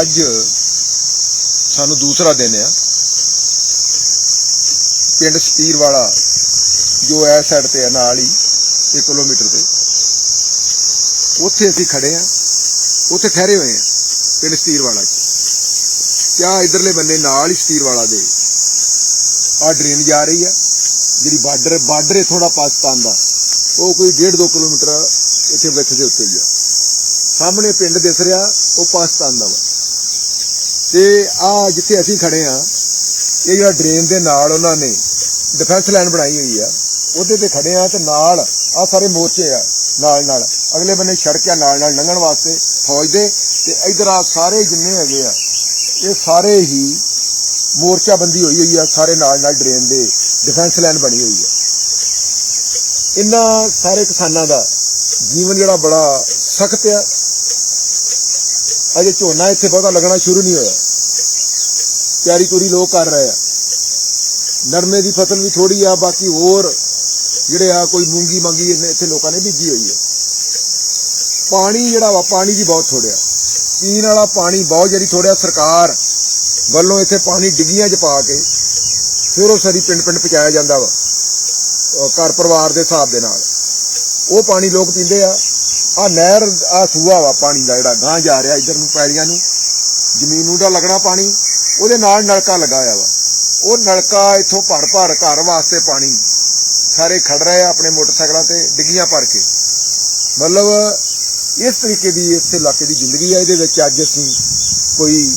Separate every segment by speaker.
Speaker 1: ਅੱਜ ਸਾਨੂੰ ਦੂਸਰਾ ਦਿਨ ਆ। ਪਿੰਡ ਸਤੀਰ ਵਾਲਾ, ਜੋ ਐ ਸਾਈਡ ਤੇ ਆ, ਨਾਲ ਹੀ 1 ਕਿਲੋਮੀਟਰ ਤੇ। ਉੱਥੇ ਅਸੀਂ ਖੜੇ ਆ। ਉੱਥੇ ਠਹਿਰੇ ਹੋਏ ਆ ਪਿੰਡ ਸਤੀਰ ਵਾਲਾ ਚ ਕਿਆ ਇਧਰਲੇ ਬੰਨੇ ਨਾਲ ਹੀ ਸਤੀਰ ਵਾਲਾ ਦੇ। ਆ ਡਰੇਨ ਜਾ ਰਹੀ ਆ। ਜਿਹੜੀ ਬਾਰਡਰ ਬਾਰਡਰ ਹੈ ਥੋੜਾ ਪਾਕਿਸਤਾਨ ਦਾ, ਉਹ ਕੋਈ 1.5 2 ਕਿਲੋਮੀਟਰ ਇੱਥੇ ਵਿੱਚ ਦੇ ਉੱਤੇ ਹੀ ਆ। ਸਾਹਮਣੇ ਪਿੰਡ ਦਿਸ ਰਿਹਾ, ਉਹ ਪਾਕਿਸਤਾਨ ਦਾ ਵਾ। ਤੇ ਆ ਜਿੱਥੇ ਅਸੀਂ ਖੜੇ ਆ, ਇਹ ਜਿਹੜਾ ਡਰੇਨ ਦੇ ਨਾਲ ਉਹਨਾਂ ਨੇ ਡਿਫੈਂਸ ਲਾਈਨ ਬਣਾਈ ਹੋਈ ਆ, ਉਹਦੇ ਤੇ ਖੜੇ ਆ ਤੇ ਨਾਲ ਆ ਸਾਰੇ ਮੋਰਚੇ ਆ, ਨਾਲ ਨਾਲ। ਅਗਲੇ ਬੰਨੇ ਸੜਕ ਆ, ਨਾਲ ਨਾਲ ਲੰਘਣ ਵਾਸਤੇ ਫੌਜ ਦੇ, ਤੇ ਇਧਰ ਆ ਸਾਰੇ ਜਿੰਨੇ ਹੈਗੇ ਆ, ਇਹ ਸਾਰੇ ਹੀ ਮੋਰਚਾਬੰਦੀ ਹੋਈ ਹੋਈ ਆ, ਸਾਰੇ ਨਾਲ ਨਾਲ ਡਰੇਨ ਦੇ ਡਿਫੈਂਸ ਲਾਈਨ ਬਣੀ ਹੋਈ ਹੈ ਇਹਨਾਂ ਸਾਰੇ ਕਿਸਾਨਾਂ ਦਾ ਜੀਵਨ ਜਿਹੜਾ ਬੜਾ ਸਖਤ ਆ। ਅਜੇ ਝੋਨਾ ਇੱਥੇ ਬਹੁਤਾ ਲੱਗਣਾ ਸ਼ੁਰੂ ਨਹੀਂ ਹੋਇਆ। ਤਿਆਰੀ ਤੁਰੀ ਲੋਕ ਕਰ ਰਹੇ ਆ। ਨਰਮੇ ਦੀ ਫਸਲ ਵੀ ਥੋੜੀ ਆ, ਬਾਕੀ ਹੋਰ ਜਿਹੜੇ ਆ ਕੋਈ ਮੂੰਗੀ ਮੰਗੀ ਇੱਥੇ ਲੋਕਾਂ ਨੇ ਬੀਜੀ ਹੋਈ ਹੈ ਪਾਣੀ ਜਿਹੜਾ ਵਾ, ਪਾਣੀ ਦੀ ਬਹੁਤ ਥੋੜਿਆ ਪੀਣ ਵਾਲਾ ਪਾਣੀ ਬਹੁਤ ਜਿਹੜੀ ਥੋੜਿਆ ਸਰਕਾਰ ਵੱਲੋਂ ਇੱਥੇ ਪਾਣੀ ਡਿੱਗੀਆਂ 'ਚ ਪਾ ਕੇ ਫਿਰ ਉਹ ਸਾਰੀ ਪਿੰਡ ਪਿੰਡ ਪਹੁੰਚਾਇਆ ਜਾਂਦਾ ਵਾ ਘਰ ਪਰਿਵਾਰ ਦੇ ਹਿਸਾਬ ਦੇ ਨਾਲ। ਉਹ ਪਾਣੀ ਲੋਕ ਪੀਂਦੇ ਆ। ਆ ਨਹਿਰ ਆ ਸੂਆ ਵਾ ਪਾਣੀ ਦਾ ਜਿਹੜਾ ਗਾਂ ਜਾ ਰਿਹਾ ਇਧਰ ਨੂੰ ਪੈਲੀਆਂ ਨੂੰ। ਜ਼ਮੀਨ ਨੂੰ ਦਾ ਲੱਗਣਾ ਪਾਣੀ, ਉਹਦੇ ਨਾਲ ਨਲਕਾ ਲੱਗਾ ਹੋਇਆ ਵਾ। ਉਹ ਨਲਕਾ ਇੱਥੋਂ ਭਰ ਭਰ ਘਰ ਵਾਸਤੇ ਪਾਣੀ। ਸਾਰੇ ਖੜ ਰਹੇ ਆ ਆਪਣੇ ਮੋਟਰਸਾਈਕਲਾਂ ਤੇ, ਡਿੱਗੀਆਂ ਭਰ ਕੇ। ਮਤਲਬ ਇਸ ਤਰੀਕੇ ਦੀ ਇਸ ਇਲਾਕੇ ਦੀ ਜ਼ਿੰਦਗੀ ਆ। ਇਹਦੇ ਵਿੱਚ ਅੱਜ ਅਸੀਂ ਕੋਈ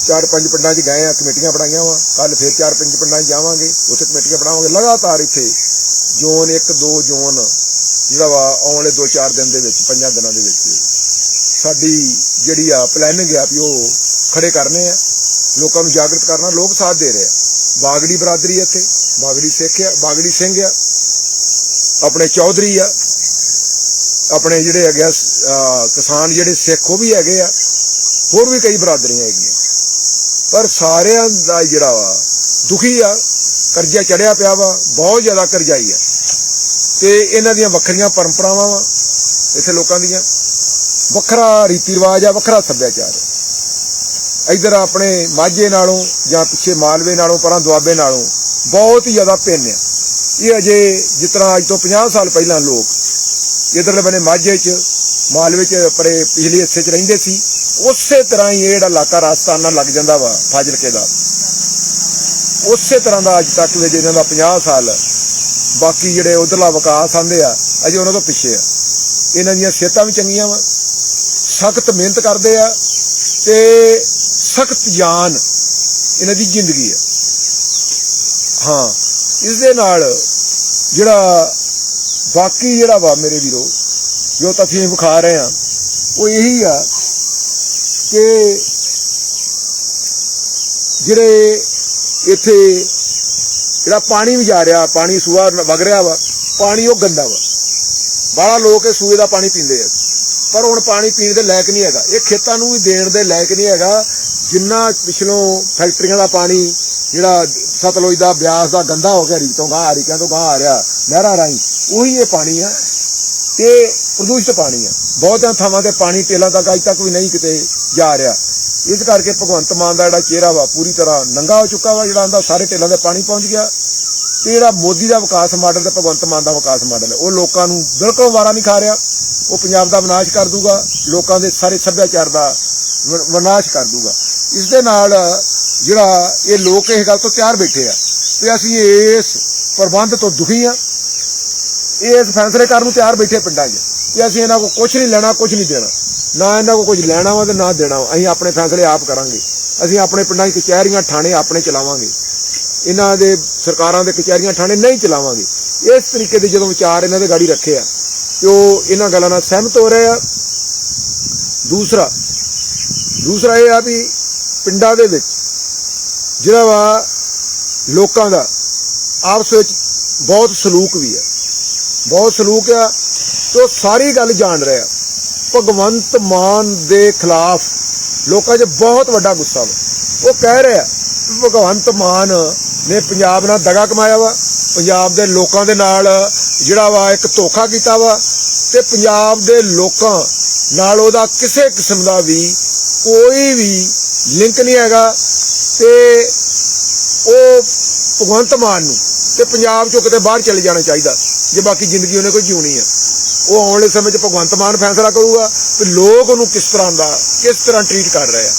Speaker 1: ਚਾਰ ਪੰਜ ਪਿੰਡਾਂ 'ਚ ਗਏ ਆ, ਕਮੇਟੀਆਂ ਬਣਾਈਆਂ ਵਾ। ਕੱਲ ਫੇਰ ਚਾਰ ਪੰਜ ਪਿੰਡਾਂ 'ਚ ਜਾਵਾਂਗੇ, ਉੱਥੇ ਕਮੇਟੀਆਂ ਬਣਾਵਾਂਗੇ। ਲਗਾਤਾਰ ਇੱਥੇ, ਜ਼ੋਨ 1 2 ਜ਼ੋਨ, ਜਿਹੜਾ ਵਾ, ਆਉਣ ਵਾਲੇ 2-4 ਦਿਨ ਦੇ ਵਿੱਚ, ਪੰਜਾਂ ਦਿਨਾਂ ਦੇ ਵਿੱਚ। ਸਾਡੀ ਜਿਹੜੀ ਆ ਪਲੈਨਿੰਗ ਆ ਵੀ ਉਹ ਖੜੇ ਕਰਨੇ ਆ। ਲੋਕਾਂ ਨੂੰ ਜਾਗਰਤ ਕਰਨਾ, ਲੋਕ ਸਾਥ ਦੇ ਰਹੇ ਆ। ਬਾਗੜੀ ਬਰਾਦਰੀ ਇੱਥੇ, ਬਾਗੜੀ ਸਿੱਖ ਆ, ਬਾਗੜੀ ਸਿੰਘ ਆ। ਆਪਣੇ ਚੌਧਰੀ ਆ। ਆਪਣੇ ਜਿਹੜੇ ਹੈਗੇ ਆ ਕਿਸਾਨ ਜਿਹੜੇ ਸਿੱਖ, ਉਹ ਵੀ ਹੈਗੇ ਆ। ਹੋਰ ਵੀ ਕਈ ਬਰਾਦਰੀਆਂ ਹੈਗੀਆਂ। ਪਰ ਸਾਰਿਆਂ ਦਾ ਜਿਹੜਾ ਵਾ, ਦੁਖੀ ਆ, ਕਰਜ਼ਾ ਚੜਿਆ ਪਿਆ ਵਾ, ਬਹੁਤ ਜ਼ਿਆਦਾ ਕਰਜ਼ਾਈ ਆ। ਤੇ ਇਹਨਾਂ ਦੀਆਂ ਵੱਖਰੀਆਂ ਪਰੰਪਰਾਵਾਂ ਵਾ, ਇੱਥੇ ਲੋਕਾਂ ਦੀਆਂ। ਵੱਖਰਾ ਰੀਤੀ ਰਿਵਾਜ ਆ, ਵੱਖਰਾ ਸੱਭਿਆਚਾਰ ਇਧਰ ਆਪਣੇ ਮਾਝੇ ਨਾਲੋਂ ਜਾਂ ਪਿੱਛੇ ਮਾਲਵੇ ਨਾਲੋਂ, ਪਰਾਂ ਦੁਆਬੇ ਨਾਲੋਂ ਬਹੁਤ ਹੀ ਜ਼ਿਆਦਾ ਭਿੰਨ ਆ। ਇਹ ਅਜੇ ਜਿਸ ਤਰ੍ਹਾਂ ਅੱਜ ਤੋਂ 50 ਸਾਲ ਪਹਿਲਾਂ ਲੋਕ ਇਧਰਲੇ ਬੰਨੇ ਮਾਝੇ 'ਚ ਮਾਲਵੇ 'ਚ ਪਰੇ ਪਿਛਲੇ ਹਿੱਸੇ 'ਚ ਰਹਿੰਦੇ ਸੀ। ਉਸੇ ਤਰ੍ਹਾਂ ਹੀ ਇਹ ਜਿਹੜਾ ਇਲਾਕਾ ਰਾਜਸਥਾਨ ਨਾਲ ਲੱਗ ਜਾਂਦਾ ਵਾ, ਫਾਜ਼ਿਲਕੇ ਦਾ। ਉਸੇ ਤਰ੍ਹਾਂ ਦਾ ਅੱਜ ਤੱਕ ਦੇ ਜਿਹਨਾਂ ਦਾ 50 ਸਾਲ, ਬਾਕੀ ਜਿਹੜੇ ਉਧਰਲਾ ਵਿਕਾਸ ਆਂਦੇ ਆ, ਅਜੇ ਉਹਨਾਂ ਤੋਂ ਪਿੱਛੇ ਆ। ਇਹਨਾਂ ਦੀਆਂ ਸਿਹਤਾਂ ਵੀ ਚੰਗੀਆਂ ਵਾ। ਸਖਤ ਮਿਹਨਤ ਕਰਦੇ ਆ ਤੇ ਸਖਤ ਜਾਨ ਇਹਨਾਂ ਦੀ ਜ਼ਿੰਦਗੀ ਆ। ਹਾਂ, ਇਸ ਦੇ ਨਾਲ ਜਿਹੜਾ ਬਾਕੀ ਜਿਹੜਾ ਵਾ ਮੇਰੇ ਵੀਰੋ ਜੋ ਤੁਸੀਂ ਵਿਖਾ ਰਹੇ ਆ ਉਹ ਇਹੀ ਆ ਕਿ ਜਿਹੜੇ ਇੱਥੇ ਜਿਹੜਾ ਪਾਣੀ ਵੀ ਜਾ ਰਿਹਾ, ਪਾਣੀ ਸੂਆ ਵਗ ਰਿਹਾ ਵਾ, ਪਾਣੀ ਉਹ ਗੰਦਾ ਵਾ। ਬਾਹਲਾ ਲੋਕ ਇਹ ਸੂਏ ਦਾ ਪਾਣੀ ਪੀਂਦੇ ਆ। ਪਰ ਹੁਣ ਪਾਣੀ ਪੀਣ ਦੇ ਲਾਇਕ ਨਹੀਂ ਹੈਗਾ। ਇਹ ਖੇਤਾਂ ਨੂੰ ਵੀ ਦੇਣ ਦੇ ਲਾਇਕ ਨਹੀਂ ਹੈਗਾ। ਜਿੰਨਾ ਪਿਛਲੋਂ ਫੈਕਟਰੀਆਂ ਦਾ ਪਾਣੀ, ਜਿਹੜਾ ਸਤਲੁਜ ਦਾ, ਬਿਆਸ ਦਾ ਗੰਦਾ ਹੋ ਗਿਆ ਰੀਕ ਤੋਂ ਗਾਂ ਹਰੀਕਾਂ ਤੋਂ ਗਾਂ ਆ ਰਿਹਾ, ਨਹਿਰਾਂ ਰਾਹੀਂ, ਉਹੀ ਇਹ ਪਾਣੀ ਆ। ਤੇ ਪ੍ਰਦੂਸ਼ਿਤ ਪਾਣੀ ਆ ਬਹੁਤਿਆਂ ਥਾਵਾਂ ਤੇ ਪਾਣੀ ਟੇਲਾਂ ਤੱਕ ਅਜ ਤੱਕ ਵੀ ਨਹੀਂ ਕਿਤੇ ਜਾ ਰਿਹਾ। ਇਸ ਕਰਕੇ ਭਗਵੰਤ ਮਾਨ ਦਾ ਜਿਹੜਾ ਚਿਹਰਾ ਵਾ, ਪੂਰੀ ਤਰ੍ਹਾਂ ਨੰਗਾ ਹੋ ਚੁੱਕਾ ਵਾ, ਜਿਹੜਾ ਆਂਦਾ ਸਾਰੇ ਟੇਲਾਂ ਦੇ ਪਾਣੀ ਪਹੁੰਚ ਗਿਆ। ਤੇ ਜਿਹੜਾ ਮੋਦੀ ਦਾ ਵਿਕਾਸ ਮਾਡਲ ਤੇ ਭਗਵੰਤ ਮਾਨ ਦਾ ਵਿਕਾਸ ਮਾਡਲ ਉਹ ਲੋਕਾਂ ਨੂੰ ਬਿਲਕੁਲ ਵਾਰਾ ਨਹੀਂ ਖਾ ਰਿਹਾ। ਉਹ ਪੰਜਾਬ ਦਾ ਵਿਨਾਸ਼ ਕਰ ਦੂਗਾ, ਲੋਕਾਂ ਦੇ ਸਾਰੇ ਸੱਭਿਆਚਾਰ ਦਾ ਵਿਨਾਸ਼ ਕਰ ਦੂਗਾ। ਇਸ ਦੇ ਨਾਲ ਜਿਹੜਾ ਇਹ ਲੋਕ ਇਸ ਗੱਲ ਤੋਂ ਤਿਆਰ ਬੈਠੇ ਆ, ਤੇ ਅਸੀਂ ਇਸ ਪ੍ਰਬੰਧ ਤੋਂ ਦੁਖੀ ਆ। ਇਸ ਫੈਸਲੇ ਕਰਨ ਨੂੰ ਤਿਆਰ ਬੈਠੇ ਪਿੰਡਾਂ 'ਚ ਕਿ ਅਸੀਂ ਇਹਨਾਂ ਕੋਲ ਕੁਝ ਨਹੀਂ ਲੈਣਾ ਕੁਝ ਨਹੀਂ ਦੇਣਾ। ਨਾ ਇਹਨਾਂ ਕੋਲ ਕੁਝ ਲੈਣਾ ਵਾ ਤੇ ਨਾ ਦੇਣਾ ਵਾ। ਅਸੀਂ ਆਪਣੇ ਫੈਸਲੇ ਆਪ ਕਰਾਂਗੇ। ਅਸੀਂ ਆਪਣੇ ਪਿੰਡਾਂ 'ਚ ਕਚਹਿਰੀਆਂ ਥਾਣੇ ਆਪਣੇ ਚਲਾਵਾਂਗੇ। ਇਹਨਾਂ ਦੇ ਸਰਕਾਰਾਂ ਦੇ ਕਚਹਿਰੀਆਂ ਥਾਣੇ ਨਹੀਂ ਚਲਾਵਾਂਗੇ। ਇਸ ਤਰੀਕੇ ਦੇ ਜਦੋਂ ਵਿਚਾਰ ਇਹਨਾਂ ਦੇ ਗਾੜੀ ਰੱਖੇ ਆ, ਤੇ ਉਹ ਇਹਨਾਂ ਗੱਲਾਂ ਨਾਲ ਸਹਿਮਤ ਹੋ ਰਹੇ ਆ। ਦੂਸਰਾ ਦੂਸਰਾ ਇਹ ਆ ਵੀ ਪਿੰਡਾਂ ਦੇ ਵਿੱਚ ਜਿਹੜਾ ਵਾ ਲੋਕਾਂ ਦਾ ਆਪਸ ਵਿੱਚ ਬਹੁਤ ਸਲੂਕ ਵੀ ਹੈ ਬਹੁਤ ਸਲੂਕ ਆ ਤੇ ਉਹ ਸਾਰੀ ਗੱਲ ਜਾਣ ਰਿਹਾ। ਭਗਵੰਤ ਮਾਨ ਦੇ ਖਿਲਾਫ ਲੋਕਾਂ 'ਚ ਬਹੁਤ ਵੱਡਾ ਗੁੱਸਾ ਵਾ। ਉਹ ਕਹਿ ਰਿਹਾ ਭਗਵੰਤ ਮਾਨ ਨੇ ਪੰਜਾਬ ਨਾਲ ਦਗਾ ਕਮਾਇਆ ਵਾ। ਪੰਜਾਬ ਦੇ ਲੋਕਾਂ ਦੇ ਨਾਲ ਜਿਹੜਾ ਵਾ ਇੱਕ ਧੋਖਾ ਕੀਤਾ ਵਾ ਤੇ ਪੰਜਾਬ ਦੇ ਲੋਕਾਂ ਨਾਲ ਉਹਦਾ ਕਿਸੇ ਕਿਸਮ ਦਾ ਵੀ ਕੋਈ ਵੀ ਲਿੰਕ ਨਹੀਂ ਹੈਗਾ ਤੇ ਉਹ ਭਗਵੰਤ ਮਾਨ ਨੂੰ ਤੇ ਪੰਜਾਬ ਚੋਂ ਕਿਤੇ ਬਾਹਰ ਚਲੇ ਜਾਣਾ ਚਾਹੀਦਾ। ਜੇ ਬਾਕੀ ਜ਼ਿੰਦਗੀ ਉਹਨੇ ਕੋਈ ਜਿਉਣੀ ਆ। ਉਹ ਆਉਣ ਵਾਲੇ ਸਮੇਂ 'ਚ ਭਗਵੰਤ ਮਾਨ ਫੈਸਲਾ ਕਰੂਗਾ ਕਿ ਲੋਕ ਉਹਨੂੰ ਕਿਸ ਤਰ੍ਹਾਂ ਦਾ ਕਿਸ ਤਰ੍ਹਾਂ ਟਰੀਟ ਕਰ ਰਹੇ ਆ।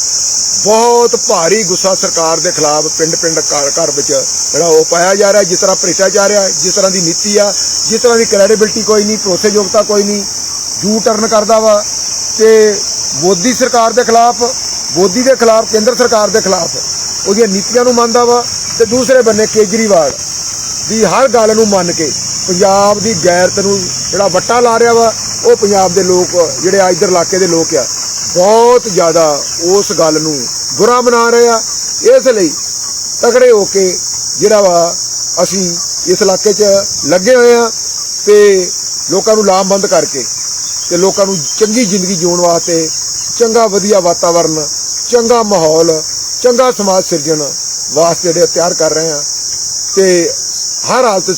Speaker 1: ਬਹੁਤ ਭਾਰੀ ਗੁੱਸਾ ਸਰਕਾਰ ਦੇ ਖਿਲਾਫ ਪਿੰਡ ਪਿੰਡ ਘਰ ਘਰ ਵਿੱਚ ਜਿਹੜਾ ਉਹ ਪਾਇਆ ਜਾ ਰਿਹਾ, ਜਿਸ ਤਰ੍ਹਾਂ ਭ੍ਰਿਸ਼ਟਾਚਾਰ ਆ, ਜਿਸ ਤਰ੍ਹਾਂ ਦੀ ਨੀਤੀ ਆ, ਜਿਸ ਤਰ੍ਹਾਂ ਦੀ ਕ੍ਰੈਡੀਬਿਲਟੀ ਕੋਈ ਨਹੀਂ, ਭਰੋਸੇਯੋਗਤਾ ਕੋਈ ਨਹੀਂ ਜੂ ਟਰਨ ਕਰਦਾ ਵਾ। ਤੇ ਮੋਦੀ ਸਰਕਾਰ ਦੇ ਖਿਲਾਫ, ਮੋਦੀ ਦੇ ਖਿਲਾਫ, ਕੇਂਦਰ ਸਰਕਾਰ ਦੇ ਖਿਲਾਫ ਉਹਦੀਆਂ ਨੀਤੀਆਂ ਨੂੰ ਮੰਨਦਾ ਵਾ ਤੇ ਦੂਸਰੇ ਬੰਨੇ ਕੇਜਰੀਵਾਲ ਦੀ ਹਰ ਗੱਲ ਨੂੰ ਮੰਨ ਕੇ ਪੰਜਾਬ ਦੀ ਗੈਰਤ ਨੂੰ ਜਿਹੜਾ ਵੱਟਾ ਲਾ ਰਿਹਾ ਵਾ, ਉਹ ਪੰਜਾਬ ਦੇ ਲੋਕ, ਜਿਹੜੇ ਆ ਇੱਧਰ ਇਲਾਕੇ ਦੇ ਲੋਕ ਆ, ਬਹੁਤ ਜ਼ਿਆਦਾ ਉਸ ਗੱਲ ਨੂੰ ਬੁਰਾ ਮਨਾ ਰਹੇ ਆ। ਇਸ ਲਈ ਤਕੜੇ ਹੋ ਕੇ ਜਿਹੜਾ ਵਾ ਅਸੀਂ ਇਸ ਇਲਾਕੇ 'ਚ ਲੱਗੇ ਹੋਏ ਆ ਤੇ ਲੋਕਾਂ ਨੂੰ ਲਾਮਬੰਦ ਕਰਕੇ ਤੇ ਲੋਕਾਂ ਨੂੰ ਚੰਗੀ ਜ਼ਿੰਦਗੀ ਜਿਉਣ ਵਾਸਤੇ ਚੰਗਾ ਵਧੀਆ ਵਾਤਾਵਰਨ, ਚੰਗਾ ਮਾਹੌਲ ਚੰਗਾ ਸਮਾਜ ਸਿਰਜਣ ਵਾਸਤੇ ਜਿਹੜੇ ਤਿਆਰ ਕਰ ਰਹੇ ਆ ਤੇ ਹਰ ਹਾਲਤ